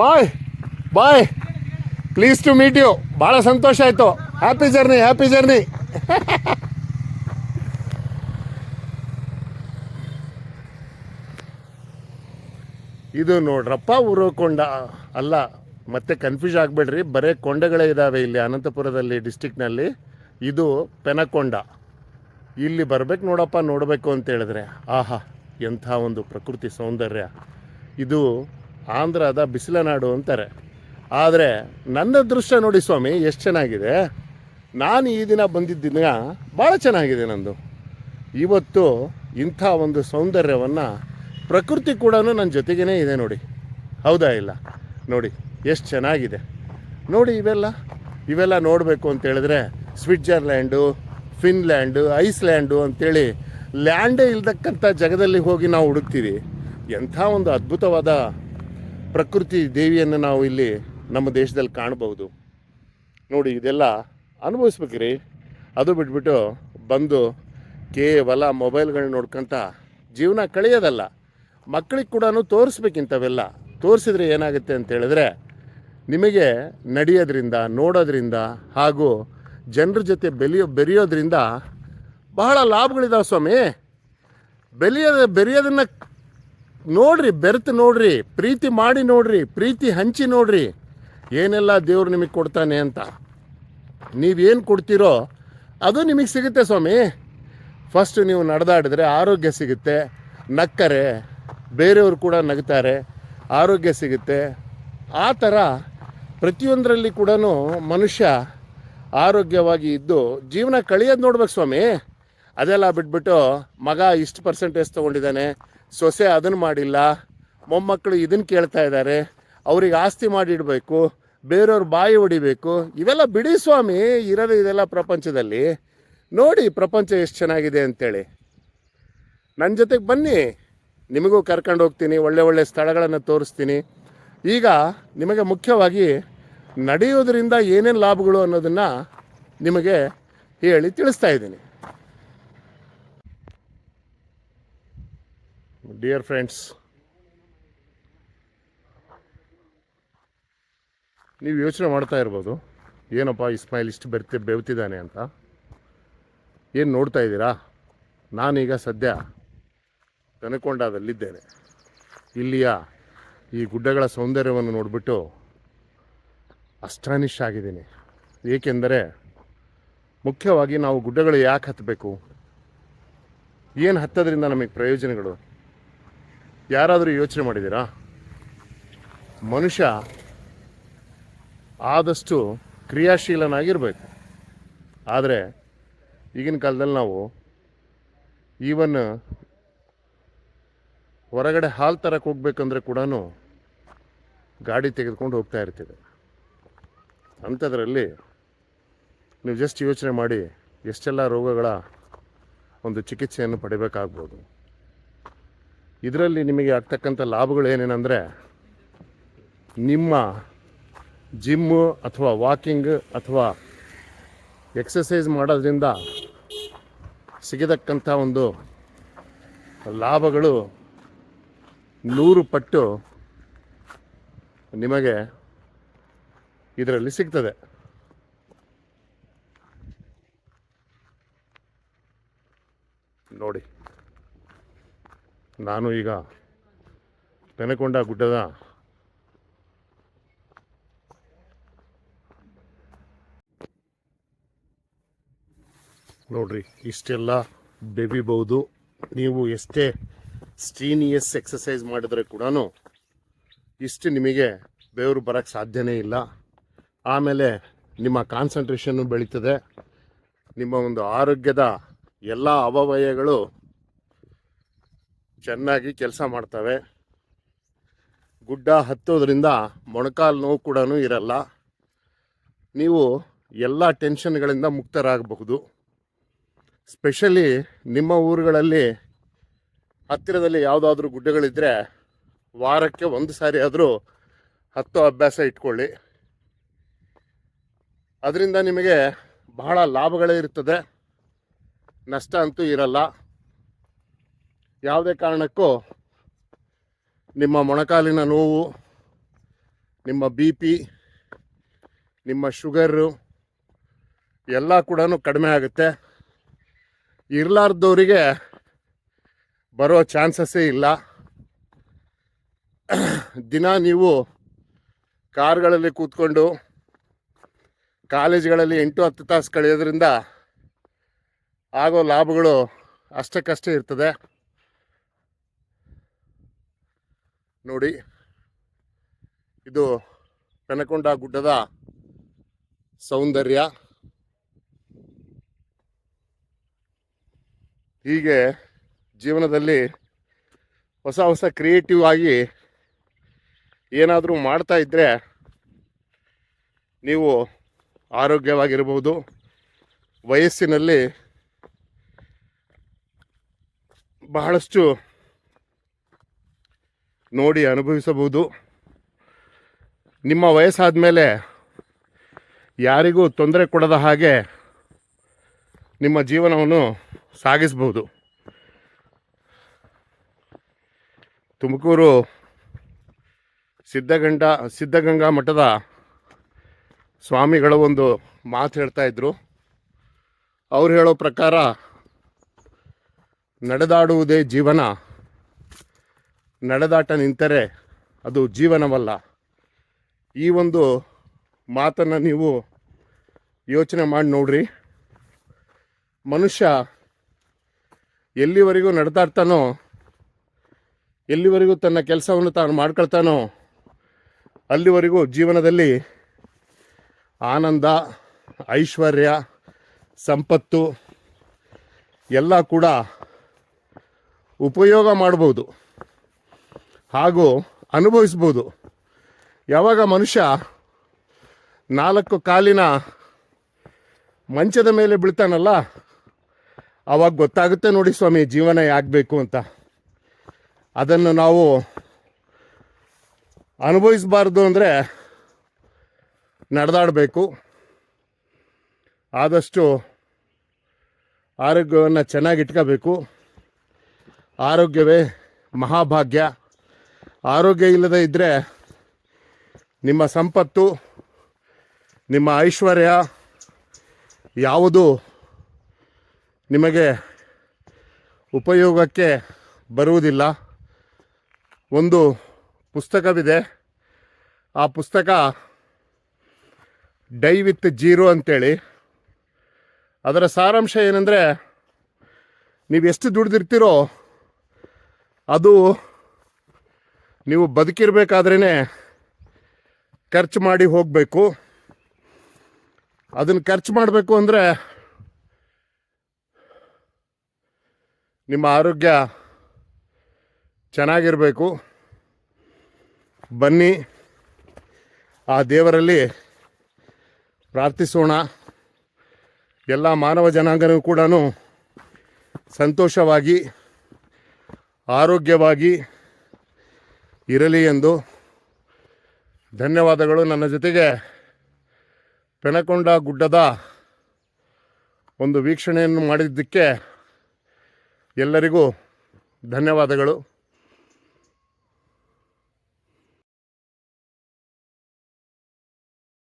Bye bye please to meet you ಭಾಳ ಸಂತೋಷ ಆಯಿತು. ಹ್ಯಾಪಿ ಜರ್ನಿ ಹ್ಯಾಪಿ ಜರ್ನಿ ಇದು ನೋಡ್ರಪ್ಪ ಕೊಂಡ. ಅಲ್ಲ, ಮತ್ತೆ ಕನ್ಫ್ಯೂಸ್ ಆಗಬೇಡ್ರಿ. ಬರೇ ಕೊಂಡಗಳೇ ಇದ್ದಾವೆ ಇಲ್ಲಿ ಅನಂತಪುರದಲ್ಲಿ ಡಿಸ್ಟಿಕ್ನಲ್ಲಿ ಇದು ಪೆನಕೊಂಡ. ಇಲ್ಲಿ ಬರ್ಬೇಕು ನೋಡಪ್ಪ, ನೋಡಬೇಕು ಅಂತ ಹೇಳಿದ್ರೆ. ಆಹಾ, ಎಂಥ ಒಂದು ಪ್ರಕೃತಿ ಸೌಂದರ್ಯ. ಇದು ಆಂಧ್ರದ ಬಿಸಿಲನಾಡು ಅಂತಾರೆ. ಆದರೆ ನನ್ನ ದೃಶ್ಯ ನೋಡಿ ಸ್ವಾಮಿ, ಎಷ್ಟು ಚೆನ್ನಾಗಿದೆ. ನಾನು ಈ ದಿನ ಬಂದಿದ್ದ ದಿನ ಭಾಳ ಚೆನ್ನಾಗಿದೆ ನಂದು. ಇವತ್ತು ಇಂಥ ಒಂದು ಸೌಂದರ್ಯವನ್ನು ಪ್ರಕೃತಿ ಕೂಡ ನನ್ನ ಜೊತೆಗೇ ಇದೆ ನೋಡಿ. ಹೌದಾ ಇಲ್ಲ? ನೋಡಿ, ಎಷ್ಟು ಚೆನ್ನಾಗಿದೆ. ನೋಡಿ ಇವೆಲ್ಲ ಇವೆಲ್ಲ ನೋಡಬೇಕು ಅಂತೇಳಿದ್ರೆ ಸ್ವಿಟ್ಜರ್ಲ್ಯಾಂಡು, ಫಿನ್ಲ್ಯಾಂಡು, ಐಸ್ಲ್ಯಾಂಡು ಅಂತೇಳಿ ಲ್ಯಾಂಡೇ ಇಲ್ದಕ್ಕಂಥ ಜಗದಲ್ಲಿ ಹೋಗಿ ನಾವು ಹುಡುಕ್ತೀವಿ. ಎಂಥ ಒಂದು ಅದ್ಭುತವಾದ ಪ್ರಕೃತಿ ದೇವಿಯನ್ನು ನಾವು ಇಲ್ಲಿ ನಮ್ಮ ದೇಶದಲ್ಲಿ ಕಾಣಬಹುದು. ನೋಡಿ, ಇದೆಲ್ಲ ಅನುಭವಿಸ್ಬೇಕ್ರಿ. ಅದು ಬಿಟ್ಬಿಟ್ಟು ಬಂದು ಕೇವಲ ಮೊಬೈಲ್ಗಳನ್ನ ನೋಡ್ಕೊಂತ ಜೀವನ ಕಳೆಯೋದಲ್ಲ, ಮಕ್ಕಳಿಗೆ ಕೂಡ ತೋರಿಸ್ಬೇಕಿಂತವೆಲ್ಲ ತೋರಿಸಿದ್ರೆ ಏನಾಗುತ್ತೆ ಅಂತ ಹೇಳಿದ್ರೆ, ನಿಮಗೆ ನಡೆಯೋದ್ರಿಂದ, ನೋಡೋದ್ರಿಂದ ಹಾಗೂ ಜನರ ಜೊತೆ ಬೆಲೆಯೋ, ಬೆರೆಯೋದ್ರಿಂದ ಬಹಳ ಲಾಭಗಳಿದಾವೆ ಸ್ವಾಮಿ. ಬೆಲೆಯೋದ, ಬೆರೆಯೋದನ್ನ ನೋಡ್ರಿ, ಬೆರೆತು ನೋಡ್ರಿ, ಪ್ರೀತಿ ಮಾಡಿ ನೋಡ್ರಿ, ಪ್ರೀತಿ ಹಂಚಿ ನೋಡ್ರಿ. ಏನೆಲ್ಲ ದೇವ್ರು ನಿಮಗೆ ಕೊಡ್ತಾನೆ ಅಂತ. ನೀವೇನು ಕೊಡ್ತೀರೋ ಅದು ನಿಮಗೆ ಸಿಗುತ್ತೆ ಸ್ವಾಮಿ. ಫಸ್ಟ್ ನೀವು ನಡೆದಾಡಿದ್ರೆ ಆರೋಗ್ಯ ಸಿಗುತ್ತೆ, ನಕ್ಕರೆ, ಬೇರೆಯವರು ಕೂಡ ನಗ್ತಾರೆ, ಆರೋಗ್ಯ ಸಿಗುತ್ತೆ. ಆ ಥರ ಪ್ರತಿಯೊಂದರಲ್ಲಿ ಕೂಡ ಮನುಷ್ಯ ಆರೋಗ್ಯವಾಗಿ ಇದ್ದು ಜೀವನ ಕಳೆಯೋದು ನೋಡ್ಬೇಕು ಸ್ವಾಮಿ. ಅದೆಲ್ಲ ಬಿಟ್ಬಿಟ್ಟು ಮಗ ಇಷ್ಟು ಪರ್ಸೆಂಟೇಜ್ ತೊಗೊಂಡಿದ್ದಾನೆ ಸೊಸೆ ಅದನ್ನು ಮಾಡಿಲ್ಲ, ಮೊಮ್ಮಕ್ಕಳು ಇದನ್ನು ಕೇಳ್ತಾ ಇದ್ದಾರೆ ಅವ್ರಿಗೆ ಆಸ್ತಿ ಮಾಡಿಡಬೇಕು ಬೇರೆಯವ್ರ ಬಾಯಿ ಹೊಡಿಬೇಕು, ಇವೆಲ್ಲ ಬಿಡಿ ಸ್ವಾಮಿ, ಇರೋದು ಇದೆಲ್ಲ ಪ್ರಪಂಚದಲ್ಲಿ. ನೋಡಿ ಪ್ರಪಂಚ ಎಷ್ಟು ಚೆನ್ನಾಗಿದೆ ಅಂತೇಳಿ. ನನ್ನ ಜೊತೆಗೆ ಬನ್ನಿ, ನಿಮಗೂ ಕರ್ಕೊಂಡು ಹೋಗ್ತೀನಿ, ಒಳ್ಳೆ ಒಳ್ಳೆ ಸ್ಥಳಗಳನ್ನು ತೋರಿಸ್ತೀನಿ. ಈಗ ನಿಮಗೆ ಮುಖ್ಯವಾಗಿ ನಡೆಯೋದರಿಂದ ಏನೇನು ಲಾಭಗಳು ಅನ್ನೋದನ್ನು ನಿಮಗೆ ಹೇಳಿ ತಿಳಿಸ್ತಾ ಇದ್ದೀನಿ. ಡಿಯರ್ ಫ್ರೆಂಡ್ಸ್ ನೀವು ಯೋಚನೆ ಮಾಡ್ತಾ ಇರ್ಬೋದು, ಏನಪ್ಪ ಇಸ್ಮಾಯಿಲ್ ಇಷ್ಟು ಬೆರ್ತಿ, ಬೆವ್ತಿದ್ದಾನೆ ಅಂತ. ಏನು ನೋಡ್ತಾ ಇದ್ದೀರಾ? ನಾನೀಗ ಸದ್ಯ ಕನಕೊಂಡದಲ್ಲಿದ್ದೇನೆ ಇಲ್ಲಿಯ ಈ ಗುಡ್ಡಗಳ ಸೌಂದರ್ಯವನ್ನು ನೋಡಿಬಿಟ್ಟು ಅಸ್ಟಾನಿಶ್ ಆಗಿದ್ದೀನಿ. ಏಕೆಂದರೆ ಮುಖ್ಯವಾಗಿ ನಾವು ಗುಡ್ಡಗಳು ಯಾಕೆ ಹತ್ತಬೇಕು ಏನು ಹತ್ತೋದ್ರಿಂದ ನಮಗೆ ಪ್ರಯೋಜನಗಳು? ಯಾರಾದರೂ ಯೋಚನೆ ಮಾಡಿದ್ದೀರಾ? ಮನುಷ್ಯ ಆದಷ್ಟು ಕ್ರಿಯಾಶೀಲನಾಗಿರಬೇಕು. ಆದರೆ ಈಗಿನ ಕಾಲದಲ್ಲಿ ನಾವು ಈವನ್ ಹೊರಗಡೆ ಹಾಲು ತರಕ್ಕೆ ಹೋಗ್ಬೇಕಂದ್ರೆ ಕೂಡ ಗಾಡಿ ತೆಗೆದುಕೊಂಡು ಹೋಗ್ತಾ ಇರ್ತೀವಿ. ಅಂಥದ್ರಲ್ಲಿ ನೀವು ಜಸ್ಟ್ ಯೋಚನೆ ಮಾಡಿ ಎಷ್ಟೆಲ್ಲ ರೋಗಗಳ ಒಂದು ಚಿಕಿತ್ಸೆಯನ್ನು ಪಡಿಬೇಕಾಗ್ಬೋದು. ಇದರಲ್ಲಿ ನಿಮಗೆ ಆಗ್ತಕ್ಕಂಥ ಲಾಭಗಳು ಏನೇನೆಂದರೆ ನಿಮ್ಮ ಜಿಮ್ಮು ಅಥವಾ ವಾಕಿಂಗ್ ಅಥವಾ ಎಕ್ಸಸೈಸ್ ಮಾಡೋದ್ರಿಂದ ಸಿಗತಕ್ಕಂಥ ಒಂದು ಲಾಭಗಳು ನೂರು ಪಟ್ಟು ನಿಮಗೆ ಇದರಲ್ಲಿ ಸಿಗ್ತದೆ. ನೋಡಿ. ನಾನು ಈಗ ತೆನೆಕೊಂಡ ಗುಡ್ಡದ ನೋಡ್ರಿ, ಇಷ್ಟೆಲ್ಲ ಬೆವಿಬಹುದು. ನೀವು ಎಷ್ಟೇ ಸ್ಟ್ರೀನಿಯಸ್ ಎಕ್ಸಸೈಸ್ ಮಾಡಿದ್ರೆ ಕೂಡ ಇಷ್ಟು ನಿಮಗೆ ಬೆವರು ಬರೋಕ್ಕೆ ಸಾಧ್ಯನೇ ಇಲ್ಲ. ಆಮೇಲೆ ನಿಮ್ಮ ಕಾನ್ಸಂಟ್ರೇಷನ್ನು ಬೆಳೀತದೆ. ನಿಮ್ಮ ಒಂದು ಆರೋಗ್ಯದ ಎಲ್ಲ ಅವಯವಗಳು ಚೆನ್ನಾಗಿ ಕೆಲಸ ಮಾಡ್ತವೆ. ಗುಡ್ಡ ಹತ್ತೋದ್ರಿಂದ ಮೊಣಕಾಲು ನೋವು ಕೂಡ ಇರಲ್ಲ. ನೀವು ಎಲ್ಲ ಟೆನ್ಷನ್ಗಳಿಂದ ಮುಕ್ತರಾಗಬಹುದು. ಸ್ಪೆಷಲಿ ನಿಮ್ಮ ಊರುಗಳಲ್ಲಿ ಹತ್ತಿರದಲ್ಲಿ ಯಾವುದಾದ್ರೂ ಗುಡ್ಡಗಳಿದ್ದರೆ ವಾರಕ್ಕೆ ಒಂದು ಸಾರಿ ಆದರೂ ಹತ್ತೋ ಅಭ್ಯಾಸ ಇಟ್ಕೊಳ್ಳಿ. ಅದರಿಂದ ನಿಮಗೆ ಬಹಳ ಲಾಭಗಳೇ ಇರ್ತದೆ. ನಷ್ಟ ಅಂತೂ ಇರಲ್ಲ. ಯಾವುದೇ ಕಾರಣಕ್ಕೂ ನಿಮ್ಮ ಮೊಣಕಾಲಿನ ನೋವು, ನಿಮ್ಮ ಬಿ ಪಿ, ನಿಮ್ಮ ಶುಗರು ಎಲ್ಲ ಕೂಡ ಕಡಿಮೆ ಆಗುತ್ತೆ. ಇರಲಾರ್ದವರಿಗೆ ಬರೋ ಚಾನ್ಸಸ್ಸೇ ಇಲ್ಲ. ದಿನ ನೀವು ಕಾರ್ಗಳಲ್ಲಿ ಕೂತ್ಕೊಂಡು ಕಾಲೇಜ್ಗಳಲ್ಲಿ ಎಂಟು ಹತ್ತು ತಾಸು ಕಳೆಯೋದ್ರಿಂದ ಆಗೋ ಲಾಭಗಳು ಅಷ್ಟಕ್ಕಷ್ಟೇ ಇರ್ತದೆ. ನೋಡಿ. ಇದು ಕನಕೊಂಡ ಗುಡ್ಡದ ಸೌಂದರ್ಯ. ಹೀಗೆ ಜೀವನದಲ್ಲಿ ಹೊಸ ಹೊಸ ಕ್ರಿಯೇಟಿವ್ ಆಗಿ ಏನಾದರೂ ಮಾಡ್ತಾ ಇದ್ದರೆ ನೀವು ಆರೋಗ್ಯವಾಗಿರ್ಬೋದು. ವಯಸ್ಸಿನಲ್ಲಿ ಬಹಳಷ್ಟು ನೋಡಿ ಅನುಭವಿಸಬಹುದು. ನಿಮ್ಮ ವಯಸ್ಸಾದ ಮೇಲೆ ಯಾರಿಗೂ ತೊಂದರೆ ಕೊಡದ ಹಾಗೆ ನಿಮ್ಮ ಜೀವನವನ್ನು ಸಾಗಿಸಬಹುದು. ತುಮಕೂರು ಸಿದ್ಧಗಂಡ, ಸಿದ್ಧಗಂಗಾ ಮಠದ ಸ್ವಾಮಿಗಳ ಒಂದು ಮಾತು ಹೇಳ್ತಾ ಇದ್ರು. ಅವ್ರು ಹೇಳೋ ಪ್ರಕಾರ ನಡೆದಾಡುವುದೇ ಜೀವನ. ನಡೆದಾಟ ನಿಂತರೆ ಅದು ಜೀವನವಲ್ಲ. ಈ ಒಂದು ಮಾತನ್ನು ನೀವು ಯೋಚನೆ ಮಾಡಿ ನೋಡ್ರಿ. ಮನುಷ್ಯ ಎಲ್ಲಿವರೆಗೂ ನಡೆದಾಡ್ತಾನೋ, ಎಲ್ಲಿವರೆಗೂ ತನ್ನ ಕೆಲಸವನ್ನು ತಾನು ಮಾಡ್ಕೊಳ್ತಾನೋ, ಅಲ್ಲಿವರೆಗೂ ಜೀವನದಲ್ಲಿ ಆನಂದ, ಐಶ್ವರ್ಯ, ಸಂಪತ್ತು ಎಲ್ಲ ಕೂಡ ಉಪಯೋಗ ಮಾಡ್ಬೋದು. ಹಾಗೂ ಅನುಭವಿಸ್ಬೋದು. ಯಾವಾಗ ಮನುಷ್ಯ ನಾಲ್ಕು ಕಾಲಿನ ಮಂಚದ ಮೇಲೆ ಬೀಳ್ತಾನಲ್ಲ ಆವಾಗ ಗೊತ್ತಾಗುತ್ತೆ ನೋಡಿ ಸ್ವಾಮಿ, ಜೀವನ ಆಗಬೇಕು ಅಂತ. ಅದನ್ನು ನಾವು ಅನುಭವಿಸಬಾರ್ದು ಅಂದರೆ ನಡೆದಾಡಬೇಕು. ಆದಷ್ಟು ಆರೋಗ್ಯವನ್ನು ಚೆನ್ನಾಗಿ ಇಟ್ಕೋಬೇಕು. ಆರೋಗ್ಯವೇ ಮಹಾಭಾಗ್ಯ. ಆರೋಗ್ಯ ಇಲ್ಲದೆ ಇದ್ದರೆ ನಿಮ್ಮ ಸಂಪತ್ತು, ನಿಮ್ಮ ಐಶ್ವರ್ಯ ಯಾವುದು ನಿಮಗೆ ಉಪಯೋಗಕ್ಕೆ ಬರುವುದಿಲ್ಲ. ಒಂದು ಪುಸ್ತಕವಿದೆ. ಆ ಪುಸ್ತಕ ಡೈ ವಿತ್ ಜೀರೋ ಅಂತೇಳಿ. ಅದರ ಸಾರಾಂಶ ಏನಂದರೆ ನೀವು ಎಷ್ಟು ದುಡ್ದಿರ್ತೀರೋ ಅದು ನೀವು ಬದುಕಿರಬೇಕಾದ್ರೇ ಖರ್ಚು ಮಾಡಿ ಹೋಗಬೇಕು. ಅದನ್ನು ಖರ್ಚು ಮಾಡಬೇಕು ಅಂದರೆ ನಿಮ್ಮ ಆರೋಗ್ಯ ಚೆನ್ನಾಗಿರಬೇಕು. ಬನ್ನಿ, ಆ ದೇವರಲ್ಲಿ ಪ್ರಾರ್ಥಿಸೋಣ. ಎಲ್ಲ ಮಾನವ ಜನಾಂಗನೂ ಕೂಡ ಸಂತೋಷವಾಗಿ, ಆರೋಗ್ಯವಾಗಿ ಇರಲಿ ಎಂದು ಧನ್ಯವಾದಗಳು. ನನ್ನ ಜೊತೆಗೆ ಪೆನಕೊಂಡ ಗುಡ್ಡದ ಒಂದು ವೀಕ್ಷಣೆಯನ್ನು ಮಾಡಿದ್ದಕ್ಕೆ ಎಲ್ಲರಿಗೂ ಧನ್ಯವಾದಗಳು.